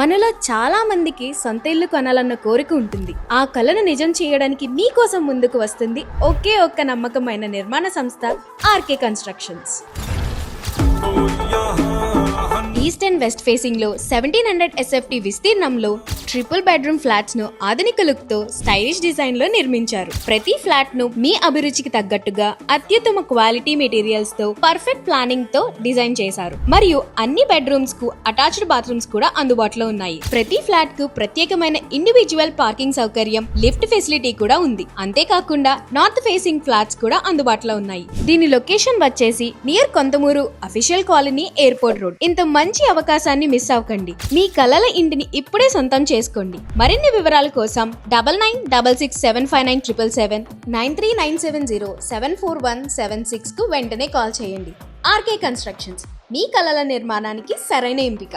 మనలో చాలా మందికి సొంత ఇల్లు కొనాలన్న కోరిక ఉంటుంది. ఆ కలను నిజం చేయడానికి మీకోసం ముందుకు వస్తుంది ఒకే ఒక్క నమ్మకమైన నిర్మాణ సంస్థ ఆర్కే కన్స్ట్రక్షన్స్. వెస్ట్ ఫేసింగ్లో సెవెంటీన్ హండ్రెడ్ ఎస్ఎఫ్టీ విస్తీర్ణంలో ట్రిపుల్ బెడ్రూమ్ ఫ్లాట్స్ను ఆధునిక లుక్తో స్టైలిష్ డిజైన్లో నిర్మించారు. ప్రతి ఫ్లాట్ను మీ అభిరుచికి తగ్గట్టుగా అత్యుత్తమ క్వాలిటీ మెటీరియల్స్తో పర్ఫెక్ట్ ప్లానింగ్తో డిజైన్ చేశారు. మరియు అన్ని బెడ్రూమ్స్కు అటాచ్డ్ బాత్రూమ్స్ కూడా అందుబాటులో ఉన్నాయి. ప్రతి ఫ్లాట్కు ప్రత్యేకమైన ఇండివిజువల్ పార్కింగ్ సౌకర్యం లిఫ్ట్ ఫెసిలిటీ కూడా ఉంది. అంతేకాకుండా నార్త్ ఫేసింగ్ ఫ్లాట్స్ కూడా అందుబాటులో ఉన్నాయి. దీని లొకేషన్ వచ్చేసి near Kontamuru official colony airport road ఇంత మంచి అవకాశాన్ని మిస్ అవ్వకండి. మీ కలల ఇంటిని ఇప్పుడే సొంతం చేసుకోండి. మరిన్ని వివరాల కోసం double nine double six seven five nine triple seven nine three nine seven zero seven four one seven సిక్స్కు వెంటనే కాల్ చేయండి. ఆర్కే కన్స్ట్రక్షన్స్ మీ కలల నిర్మాణానికి సరైన ఎంపిక.